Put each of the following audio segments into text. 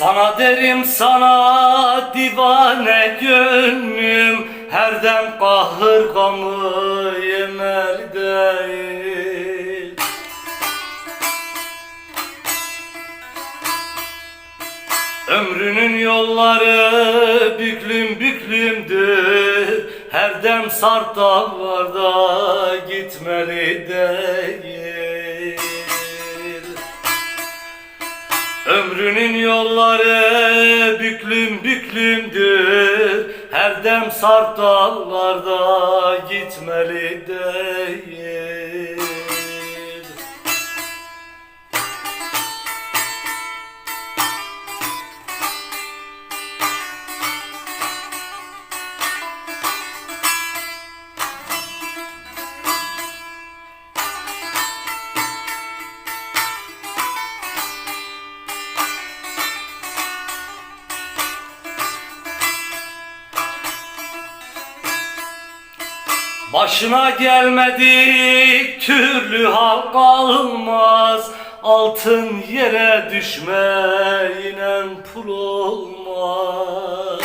Sana derim sana divane gönlüm. Her dem kahır gamı yemeli değil. Ömrünün yolları büklüm büklümdür. Her dem sarp dağlarda gitmeli değil Ömrünün yolları büklüm büklümdür. Her dem sarp gitmeli değil Başına gelmedik türlü hal kalmaz. Altın yere düşmeyle pul olmaz.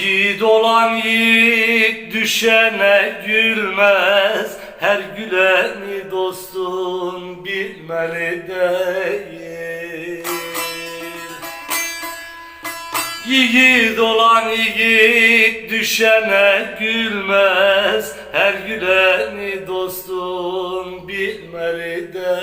Yiğit olan yiğit düşene gülmez. Her güleni dostun bilmeli değil Yiğit olan yiğit düşene gülmez. Her güleni dostun bilmeli değil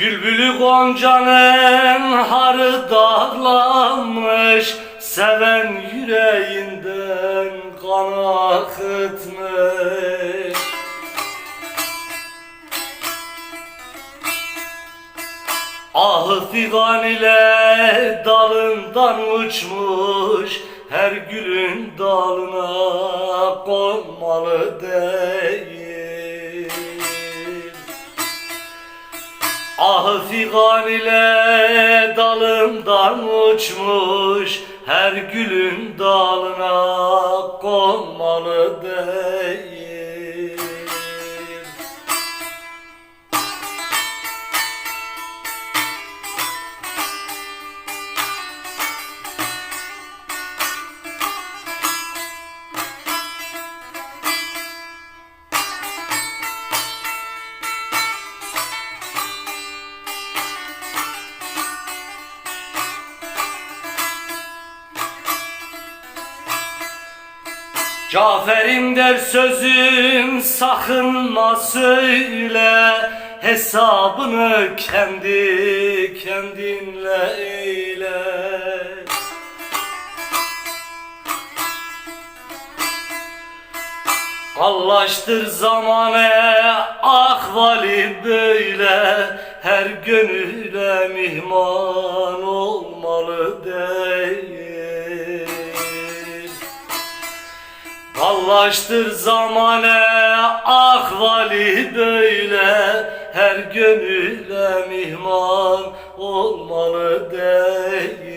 Bülbülü Gonca'nın harı dağlanmış Seven yüreğinden kan akıtmış. Ah figan ile dalından uçmuş Her gülün dalına konmalı değil Ah figan ile dalından uçmuş Her gülün dalına konmalı değil Cafer'im der sözün sakınma söyle. Hesabını kendi kendinle eyle. Kallaştır zamane ahvali böyle. Her gönüle mihman olmalı değil Kallaştır zamane ahvali böyle. Her gönüle mihman olmalı değil